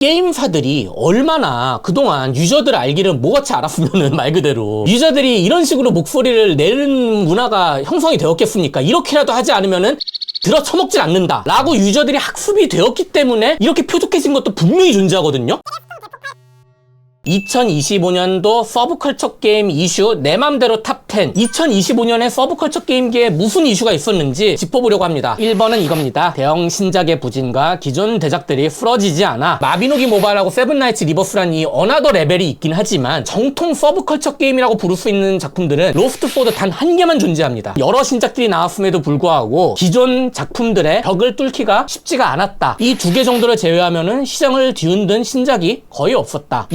게임사들이 얼마나 그동안 유저들 알기를 뭐같이 알았으면은 말 그대로 유저들이 이런 식으로 목소리를 내는 문화가 형성이 되었겠습니까? 이렇게라도 하지 않으면은 들어 처먹질 않는다 라고 유저들이 학습이 되었기 때문에 이렇게 표독해진 것도 분명히 존재하거든요 2025년도 서브컬처 게임 이슈 내 맘대로 탑10 2025년에 서브컬처 게임계에 무슨 이슈가 있었는지 짚어보려고 합니다. 1번은 이겁니다. 대형 신작의 부진과 기존 대작들이 풀어지지 않아 마비노기 모바일하고 세븐나이츠 리버스란 이 어나더 레벨이 있긴 하지만 정통 서브컬처 게임이라고 부를 수 있는 작품들은 로스트 포드 단 한 개만 존재합니다. 여러 신작들이 나왔음에도 불구하고 기존 작품들의 벽을 뚫기가 쉽지가 않았다. 이 두 개 정도를 제외하면은 시장을 뒤흔든 신작이 거의 없었다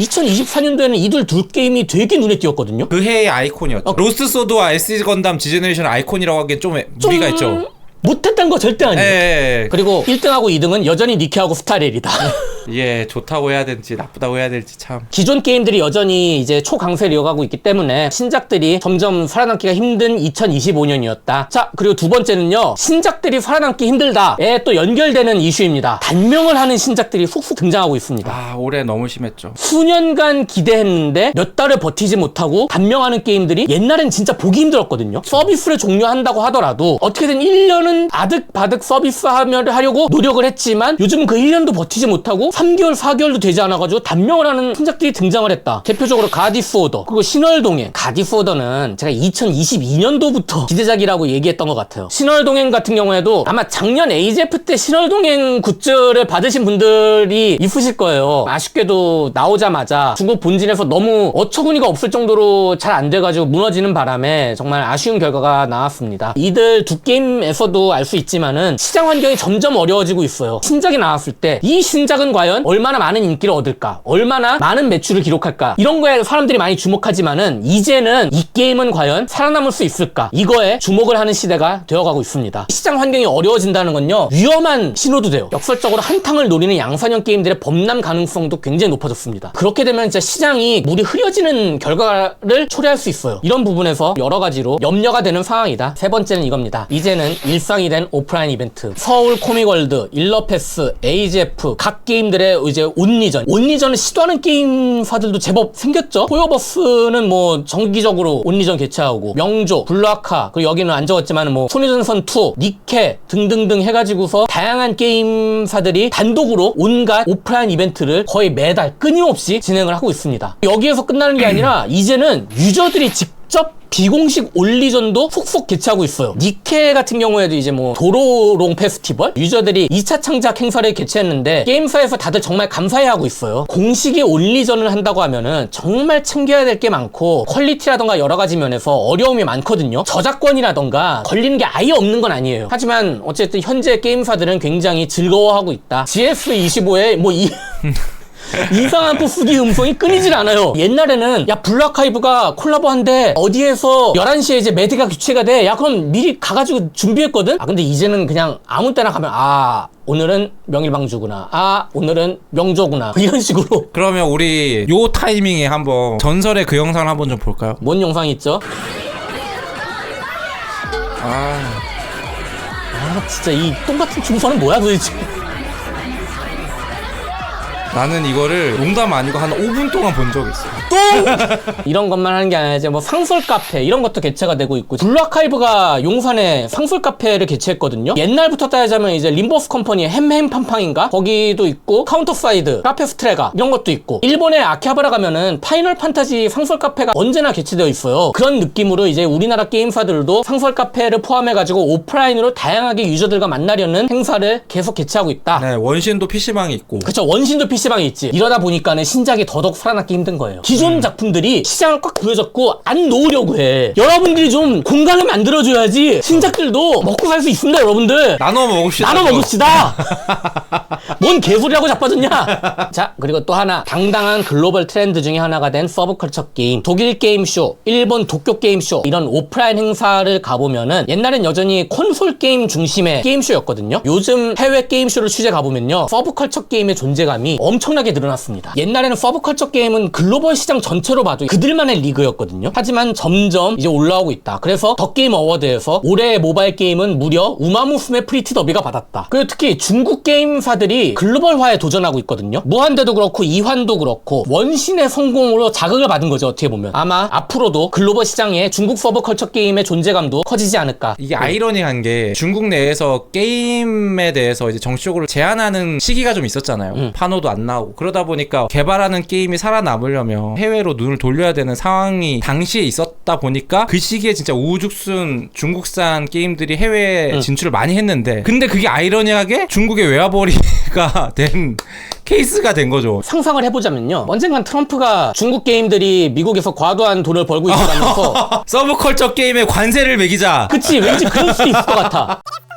2024년도에는 이들 둘 게임이 되게 눈에 띄었거든요 그 해의 아이콘이었죠. 로스트 소드와 SD 건담 지제네레이션 아이콘이라고 하기엔 좀 무리가 있죠. 못했던 거 절대 예, 아니에요 예, 그리고 1등하고 2등은 여전히 니케하고 스타렐이다. 예. 예, 좋다고 해야 될지 나쁘다고 해야 될지 참. 기존 게임들이 여전히 이제 초강세를 이어가고 있기 때문에 신작들이 점점 살아남기가 힘든 2025년이었다. 자, 그리고 두 번째는요. 신작들이 살아남기 힘들다에 또 연결되는 이슈입니다. 단명을 하는 신작들이 훅훅 등장하고 있습니다. 아, 올해 너무 심했죠. 수년간 기대했는데 몇 달을 버티지 못하고 단명하는 게임들이 옛날엔 진짜 보기 힘들었거든요. 서비스를 종료한다고 하더라도 어떻게든 1년은 아득바득 서비스 하면 하려고 노력을 했지만 요즘은 그 1년도 버티지 못하고 3개월, 4개월도 되지 않아가지고 단명을 하는 신작들이 등장을 했다. 대표적으로 가디스 오더 그리고 신월동행. 가디스 오더는 제가 2022년도부터 기대작이라고 얘기했던 것 같아요. 신월동행 같은 경우에도 아마 작년 AGF 때 신월동행 굿즈를 받으신 분들이 있으실 거예요. 아쉽게도 나오자마자 중국 본진에서 너무 어처구니가 없을 정도로 잘 안 돼가지고 무너지는 바람에 정말 아쉬운 결과가 나왔습니다. 이들 두 게임에서도 알 수 있지만은 시장 환경이 점점 어려워지고 있어요. 신작이 나왔을 때 이 신작은 과연 얼마나 많은 인기를 얻을까? 얼마나 많은 매출을 기록할까? 이런 거에 사람들이 많이 주목하지만은 이제는 이 게임은 과연 살아남을 수 있을까? 이거에 주목을 하는 시대가 되어가고 있습니다. 시장 환경이 어려워진다는 건요 위험한 신호도 돼요. 역설적으로 한탕을 노리는 양산형 게임들의 범람 가능성도 굉장히 높아졌습니다. 그렇게 되면 진짜 시장이 물이 흐려지는 결과를 초래할 수 있어요. 이런 부분에서 여러 가지로 염려가 되는 상황이다. 세 번째는 이겁니다. 이제는 일상이 된 오프라인 이벤트. 서울 코미월드, 일러패스, AGF 각 게임들 의 이제 온리전. 온리전을 시도하는 게임사들도 제법 생겼죠. 포여버스는 뭐 정기적으로 온리전 개최하고 명조, 블루아카 그리고 여기는 안 적었지만 뭐 손해전선 2, 니케 등등등 해가지고서 다양한 게임사들이 단독으로 온갖 오프라인 이벤트를 거의 매달 끊임없이 진행을 하고 있습니다. 여기에서 끝나는 게 아니라 이제는 유저들이 직접 비공식 올리전도 훅훅 개최하고 있어요. 니케 같은 경우에도 이제 뭐 도로롱 페스티벌 유저들이 2차 창작 행사를 개최했는데 게임사에서 다들 정말 감사해하고 있어요. 공식이 올리전을 한다고 하면은 정말 챙겨야 될 게 많고 퀄리티라던가 여러 가지 면에서 어려움이 많거든요. 저작권이라던가 걸리는 게 아예 없는 건 아니에요. 하지만 어쨌든 현재 게임사들은 굉장히 즐거워하고 있다. GS25에 뭐 이 이상한 포스기 음성이 끊이질 않아요. 옛날에는 야 블루아카이브가 콜라보 한데 어디에서 11시에 이제 매드가 교체가 돼. 야 그럼 미리 가가지고 준비했거든. 아 근데 이제는 그냥 아무 때나 가면 아 오늘은 명일방주구나. 아 오늘은 명조구나. 이런 식으로 그러면 우리 요 타이밍에 한번 전설의 그 영상을 한번 좀 볼까요? 뭔 영상이 있죠? 아, 아 진짜 이 똥같은 중선은 뭐야 도대체? 나는 이거를 농담 아니고 한 5분 동안 본 적 있어. 이런 것만 하는 게 아니라 이제 뭐 상설 카페 이런 것도 개최가 되고 있고 블루아카이브가 용산에 상설 카페를 개최했거든요. 옛날부터 따지자면 이제 림버스 컴퍼니의 햄햄팡팡인가 거기도 있고 카운터 사이드 카페 스트레가 이런 것도 있고 일본의 아키하바라 가면은 파이널 판타지 상설 카페가 언제나 개최되어 있어요. 그런 느낌으로 이제 우리나라 게임사들도 상설 카페를 포함해 가지고 오프라인으로 다양하게 유저들과 만나려는 행사를 계속 개최하고 있다. 네, 원신도 PC방이 있고. 그쵸 원신도 PC 방에 있지. 이러다 보니까는 신작이 더더욱 살아남기 힘든 거예요. 기존 작품들이 시장을 꽉 부여잡고 안 놓으려고 해. 여러분들이 좀 공간을 만들어줘야지 신작들도 먹고 살 수 있습니다 여러분들. 나눠 먹읍시다. 나눠 먹읍시다 뭔 개소리라고 자빠졌냐? 자 그리고 또 하나. 당당한 글로벌 트렌드 중에 하나가 된 서브컬처 게임. 독일 게임쇼 일본 도쿄 게임쇼. 이런 오프라인 행사를 가보면은 옛날엔 여전히 콘솔 게임 중심의 게임쇼였거든요. 요즘 해외 게임쇼를 취재 가보면요. 서브컬처 게임의 존재감이 엄청나게 늘어났습니다. 옛날에는 서브컬처 게임은 글로벌 시장 전체로 봐도 그들만의 리그였거든요. 하지만 점점 이제 올라오고 있다. 그래서 더 게임 어워드에서 올해의 모바일 게임은 무려 우마무스메 프리티 더비가 받았다. 그리고 특히 중국 게임사들 이 게임사들이 글로벌화에 도전하고 있거든요. 무한대도 그렇고 이환도 그렇고 원신의 성공으로 자극을 받은 거죠. 어떻게 보면 아마 앞으로도 글로벌 시장에 중국 서브 컬처 게임의 존재감도 커지지 않을까. 이게 아이러니한 게 중국 내에서 게임에 대해서 이제 정치적으로 제한하는 시기가 좀 있었잖아요. 음. 판호도 안 나오고 그러다 보니까 개발하는 게임이 살아남으려면 해외로 눈을 돌려야 되는 상황이 당시에 있었다 보니까 그 시기에 진짜 우죽순 중국산 게임들이 해외 음. 진출을 많이 했는데 근데 그게 아이러니하게 중국의 외화벌이 가 된 케이스가 된 거죠. 상상을 해보자면요. 언젠간 트럼프가 중국 게임들이 미국에서 과도한 돈을 벌고 있다면서 서브컬처 게임에 관세를 매기자. 그치 왠지 그럴 수도 있을 것 같아.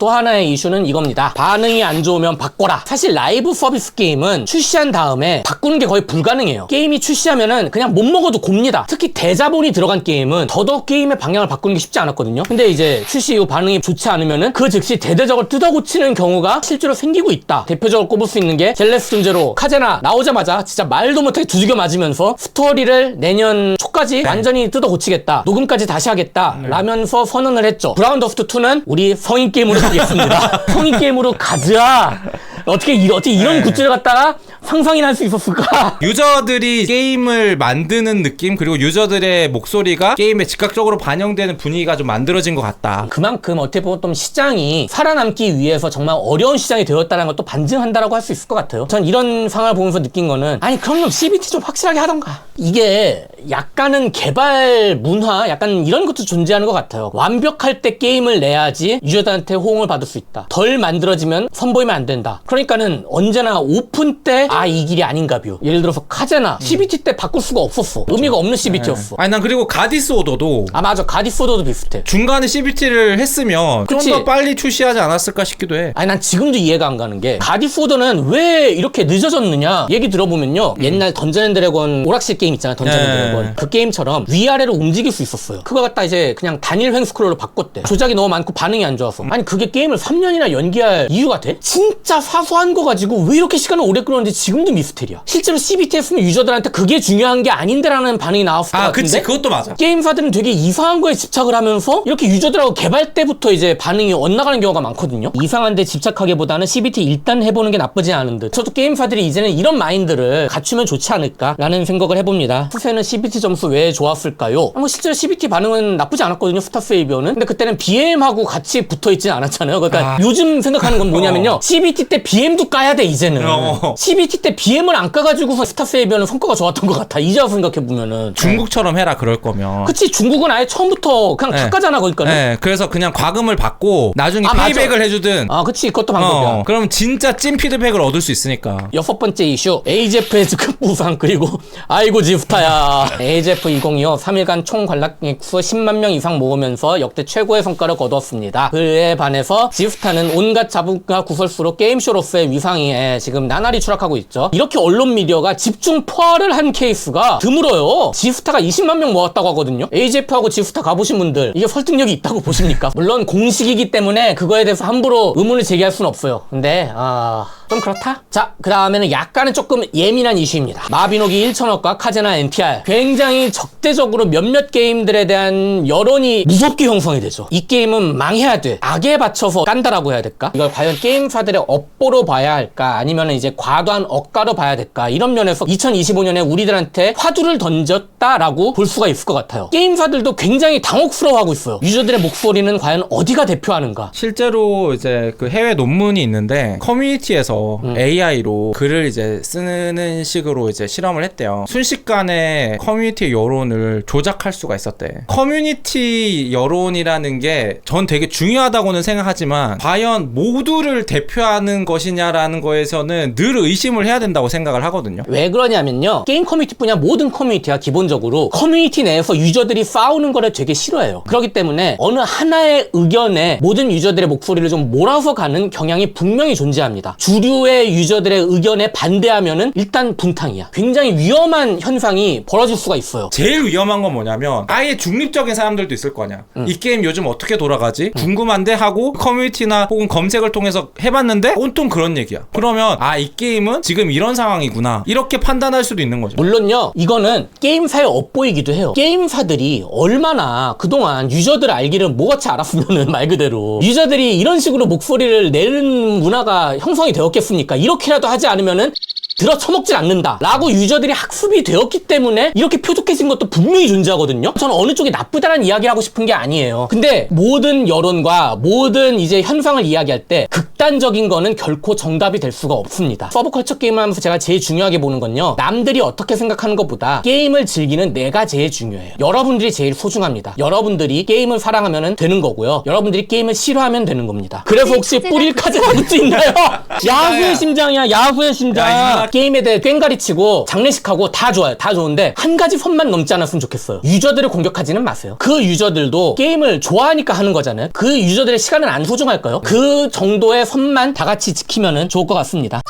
또 하나의 이슈는 이겁니다. 반응이 안 좋으면 바꿔라. 사실 라이브 서비스 게임은 출시한 다음에 바꾸는 게 거의 불가능해요. 게임이 출시하면은 그냥 못 먹어도 곱니다. 특히 대자본이 들어간 게임은 더더욱 게임의 방향을 바꾸는 게 쉽지 않았거든요. 근데 이제 출시 이후 반응이 좋지 않으면은 그 즉시 대대적으로 뜯어고치는 경우가 실제로 생기고 있다. 대표적으로 꼽을 수 있는 게 젤레스 존제로 카제나 나오자마자 진짜 말도 못하게 두들겨 맞으면서 스토리를 내년 초까지 완전히 뜯어고치겠다. 녹음까지 다시 하겠다. 라면서 선언을 했죠. 브라운 더스트 2는 우리 성인 게임으로 가겠습니다. 성인 게임으로 가자. 어떻게, 이, 어떻게 이런 굿즈를 갖다가 상상이나 할 수 있었을까? 유저들이 게임을 만드는 느낌 그리고 유저들의 목소리가 게임에 즉각적으로 반영되는 분위기가 좀 만들어진 것 같다. 그만큼 어떻게 보면 좀 시장이 살아남기 위해서 정말 어려운 시장이 되었다는 것도 반증한다라고 할 수 있을 것 같아요. 전 이런 상황을 보면서 느낀 거는 아니 그럼 좀 CBT 좀 확실하게 하던가. 이게 약간은 개발 문화 약간 이런 것도 존재하는 것 같아요. 완벽할 때 게임을 내야지 유저들한테 호응을 받을 수 있다. 덜 만들어지면 선보이면 안 된다. 그러니까는 언제나 오픈 때 아 이 길이 아닌가뷰. 예를 들어서 카제나 CBT 때 바꿀 수가 없었어. 의미가 없는 CBT였어. 아니 난 그리고 가디스 오더도 아 맞아 가디소더도 비슷해. 중간에 CBT를 했으면 좀 그치. 더 빨리 출시하지 않았을까 싶기도 해. 아니 난 지금도 이해가 안 가는 게 가디포더는 왜 이렇게 늦어졌느냐 얘기 들어보면요 옛날 던전 앤 드래곤 오락실 게임 있잖아 던전 앤 네. 드래곤 그 게임처럼 위아래로 움직일 수 있었어요 그거 갖다 이제 그냥 단일 횡 스크롤로 바꿨대 조작이 너무 많고 반응이 안 좋아서 아니 그게 게임을 3년이나 연기할 이유가 돼? 진짜 사소한 거 가지고 왜 이렇게 시간을 오래 끌었는지 지금도 미스테리야 실제로 CBT 했으면 유저들한테 그게 중요한 게 아닌데라는 반응이 나왔을 것 아, 같은데 그치. 그것도 맞아. 게임사들은 되게 이상한 거에 집착을 하면서 이렇게 유저들하고 개발 때부터 이제 반응이 엇나가는 경우가 많거든요. 이상한 데 집착하기보다는 CBT 일단 해보는 게 나쁘지 않은 듯. 저도 게임사들이 이제는 이런 마인드를 갖추면 좋지 않을까라는 생각을 해봅니다. 후세는 CBT 점수 왜 좋았을까요? 뭐 실제로 CBT 반응은 나쁘지 않았거든요. 스타스 에이비어는. 근데 그때는 BM하고 같이 붙어 있지는 않았잖아요. 그러니까 아. 요즘 생각하는 건 뭐냐면요. CBT 때 BM도 까야 돼 이제는. 어. CBT 때 BM을 안 까가지고서 스타스 에이비어는 성과가 좋았던 것 같아. 이제 와서 생각해 보면은. 중국처럼 해라 그럴 거면. 그치 중국은 아예 처음부터 그냥 다 네. 까잖아 거기까지 네, 그래서 그냥 과금을 받고 나중에 아, 맞아. 페이백을 해주든. 아 그치 그것도 방법이야 어, 그럼 진짜 찐 피드백을 얻을 수 있으니까. 여섯 번째 이슈 AJF의 즉급 부상 그리고 아이고 지프타야 AJF 2025 3일간 총 관람 객 수 10만 명 이상 모으면서 역대 최고의 성과를 거두었습니다. 그에 반해서 지프타는 온갖 자부가 구설수로 게임쇼로서의 위상이 예, 지금 나날이 추락하고 있죠. 이렇게 언론 미디어가 집중 포화를 한 케이스가 드물어요. 지프타가 20만 명 모았다고 하거든요. AJF하고 지프타 가보신 분들 이게 설득력이 있다고 보십니까? 물론 공식이기 때문에 그거에 대해서 함부로 의문을 제기할 수는 없어요. 근데 아... 좀 그렇다? 자, 그 다음에는 약간은 조금 예민한 이슈입니다. 마비노기 1천억과 카제나 NTR. 굉장히 적대적으로 몇몇 게임들에 대한 여론이 무섭게 형성이 되죠. 이 게임은 망해야 돼. 악에 받쳐서 깐다라고 해야 될까? 이걸 과연 게임사들의 업보로 봐야 할까? 아니면 이제 과도한 억가로 봐야 될까? 이런 면에서 2025년에 우리들한테 화두를 던졌다라고 볼 수가 있을 것 같아요. 게임사들도 굉장히 당혹스러워하고 있어요. 유저들의 목소리는 과연 어디가 대표하는가? 실제로 이제 그 해외 논문이 있는데 커뮤니티에서 음. AI로 글을 이제 쓰는 식으로 이제 실험을 했대요. 순식간에 커뮤니티 여론을 조작할 수가 있었대. 커뮤니티 여론이라는 게 전 되게 중요하다고는 생각하지만 과연 모두를 대표하는 것이냐라는 거에서는 늘 의심을 해야 된다고 생각을 하거든요. 왜 그러냐면요. 게임 커뮤니티뿐이 아니라 모든 커뮤니티가 기본적으로 커뮤니티 내에서 유저들이 싸우는 거를 되게 싫어해요. 그렇기 때문에 어느 하나의 의견에 모든 유저들의 목소리를 좀 몰아서 가는 경향이 분명히 존재합니다. 주류 주류의 유저들의 의견에 반대하면은 일단 분탕이야. 굉장히 위험한 현상이 벌어질 수가 있어요. 제일 위험한 건 뭐냐면 아예 중립적인 사람들도 있을 거 아니야. 음. 이 게임 요즘 어떻게 돌아가지? 궁금한데 하고 커뮤니티나 혹은 검색을 통해서 해봤는데 온통 그런 얘기야. 그러면 아 이 게임은 지금 이런 상황이구나 이렇게 판단할 수도 있는 거죠. 물론요, 이거는 게임사의 업보이기도 해요. 게임사들이 얼마나 그동안 유저들 알기를 뭐같이 알았으면은 말 그대로 유저들이 이런 식으로 목소리를 내는 문화가 형성이 되었겠 습니까? 이렇게라도 하지 않으면은 들어 처먹질 않는다 라고 유저들이 학습이 되었기 때문에 이렇게 표독해진 것도 분명히 존재하거든요 저는 어느 쪽이 나쁘다는 이야기를 하고 싶은 게 아니에요 근데 모든 여론과 모든 이제 현상을 이야기할 때 극 단적인 거는 결코 정답이 될 수가 없습니다 서브컬처 게임을 하면서 제가 제일 중요하게 보는 건요 남들이 어떻게 생각하는 것보다 게임을 즐기는 내가 제일 중요해요 여러분들이 제일 소중합니다 여러분들이 게임을 사랑하면 되는 거고요 여러분들이 게임을 싫어하면 되는 겁니다 그래서 혹시 뿌릴 카제라는 도 있나요? 야후의 심장이야 야후의 심장 야, 이 게임에 대해 꽹가리 치고 장례식하고 다 좋아요. 다 좋은데 한 가지 선만 넘지 않았으면 좋겠어요. 유저들을 공격하지는 마세요. 그 유저들도 게임을 좋아하니까 하는 거잖아요. 그 유저들의 시간은 안 소중할까요? 그 정도의 선만 다 같이 지키면 좋을 것 같습니다.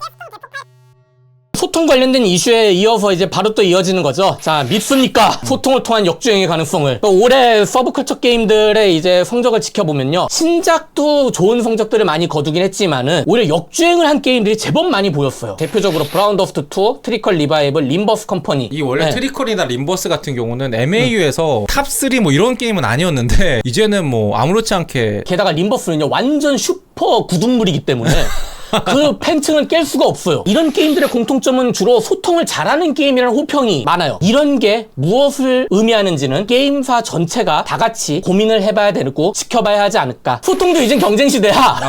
소통 관련된 이슈에 이어서 이제 바로 또 이어지는 거죠. 자, 믿습니까? 소통을 통한 역주행의 가능성을. 또 올해 서브컬처 게임들의 이제 성적을 지켜보면요. 신작도 좋은 성적들을 많이 거두긴 했지만은 오히려 역주행을 한 게임들이 제법 많이 보였어요. 대표적으로 브라운 더스트 2, 트리컬 리바이블, 림버스 컴퍼니. 이 원래 네. 트리컬이나 림버스 같은 경우는 MAU에서 탑3 뭐 이런 게임은 아니었는데 이제는 뭐 아무렇지 않게 게다가 림버스는요 완전 슈퍼 구둥물이기 때문에 그 팬층은 깰 수가 없어요. 이런 게임들의 공통점은 주로 소통을 잘하는 게임이라는 호평이 많아요. 이런 게 무엇을 의미하는지는 게임사 전체가 다 같이 고민을 해봐야 되고 지켜봐야 하지 않을까. 소통도 이젠 경쟁 시대야.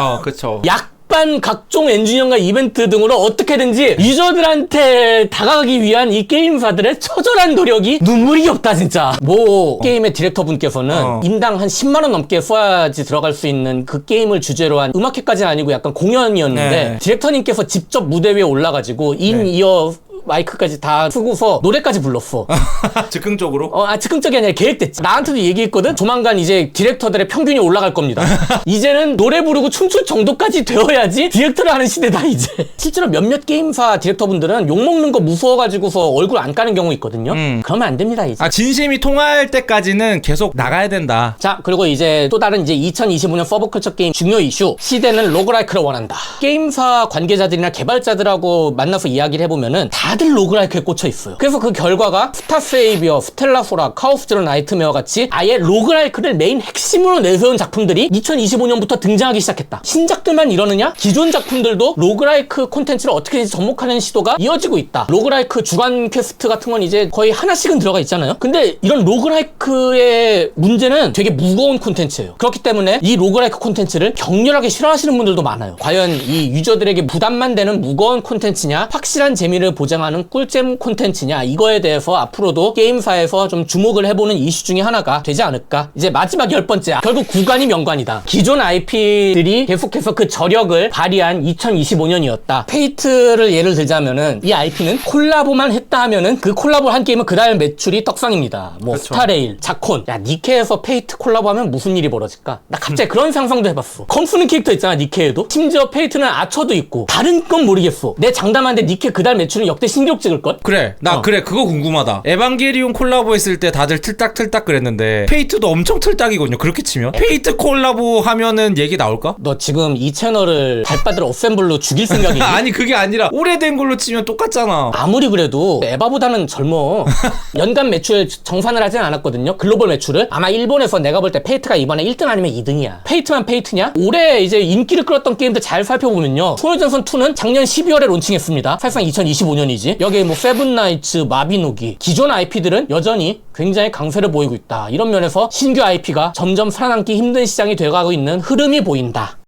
어약 반 각종 엔지니어가 이벤트 등으로 어떻게든지 유저들한테 다가가기 위한 이 게임사들의 처절한 노력이 눈물이 없다 진짜 뭐 게임의 디렉터 분께서는 어. 인당 한 10만 원 넘게 써야지 들어갈 수 있는 그 게임을 주제로 한 음악회까지는 아니고 약간 공연이었는데 네. 디렉터님께서 직접 무대 위에 올라가지고 인 이어 마이크까지 다 쓰고서 노래까지 불렀어. 즉흥적으로 어, 아, 즉흥적이 아니라 계획됐지. 나한테도 얘기했거든? 조만간 이제 디렉터들의 평균이 올라갈 겁니다. 이제는 노래 부르고 춤출 정도까지 되어야지 디렉터를 하는 시대다, 이제. 실제로 몇몇 게임사 디렉터분들은 욕먹는 거 무서워가지고서 얼굴 안 까는 경우 있거든요? 음. 그러면 안 됩니다, 이제. 아 진심이 통할 때까지는 계속 나가야 된다 자, 그리고 이제 또 다른 이제 2025년 서브컬처 게임 중요 이슈. 시대는 로그라이크를 원한다. 게임사 관계자들이나 개발자들하고 만나서 이야기를 해보면은 다들 로그라이크에 꽂혀 있어요. 그래서 그 결과가 스타 세이비어, 스텔라 소라, 카오스제로 나이트메어 같이 아예 로그라이크를 메인 핵심으로 내세운 작품들이 2025년부터 등장하기 시작했다. 신작들만 이러느냐? 기존 작품들도 로그라이크 콘텐츠를 어떻게 접목하는 시도가 이어지고 있다. 로그라이크 주간 퀘스트 같은 건 이제 거의 하나씩은 들어가 있잖아요. 근데 이런 로그라이크의 문제는 되게 무거운 콘텐츠예요. 그렇기 때문에 이 로그라이크 콘텐츠를 격렬하게 싫어하시는 분들도 많아요. 과연 이 유저들에게 부담만 되는 무거운 콘텐츠냐, 확실한 재미를 보장 하는 꿀잼 콘텐츠냐, 이거에 대해서 앞으로도 게임사에서 좀 주목을 해보는 이슈 중에 하나가 되지 않을까. 이제 마지막 열 번째, 결국 구간이 명관이다. 기존 IP들이 계속해서 그 저력을 발휘한 2025년이었다. 페이트를 예를 들자면은 이 IP는 콜라보만 했다 하면은 그 콜라보 한 게임은 그 다음 매출이 떡상입니다. 뭐 그쵸. 스타레일, 자콘. 야 니케에서 페이트 콜라보하면 무슨 일이 벌어질까? 나 갑자기 그런 상상도 해봤어. 컴프는 캐릭터 있잖아 니케에도. 심지어 페이트는 아처도 있고 다른 건 모르겠어. 내 장담하는데 니케 그달 매출은 역대 신기록 찍을 걸? 그래 나 어. 그래 그거 궁금하다 에반게리온 콜라보 했을 때 다들 틀딱틀딱 그랬는데 페이트도 엄청 틀딱이거든요 그렇게 치면 페이트 콜라보 하면은 얘기 나올까? 너 지금 이 채널을 발바들 어셈블로 죽일 생각이니? 아니 그게 아니라 오래된 걸로 치면 똑같잖아 아무리 그래도 에바보다는 젊어. 연간 매출 정산을 하진 않았거든요. 글로벌 매출을. 아마 일본에서 내가 볼 때 페이트가 이번에 1등 아니면 2등이야. 페이트만 페이트냐? 올해 이제 인기를 끌었던 게임들 잘 살펴보면요. 소녀전선 2는 작년 12월에 론칭했습니다. 사실상 2025년 이지. 여기에 뭐 세븐나이츠, 마비노기. 기존 IP들은 여전히 굉장히 강세를 보이고 있다. 이런 면에서 신규 IP가 점점 살아남기 힘든 시장이 돼가고 있는 흐름이 보인다.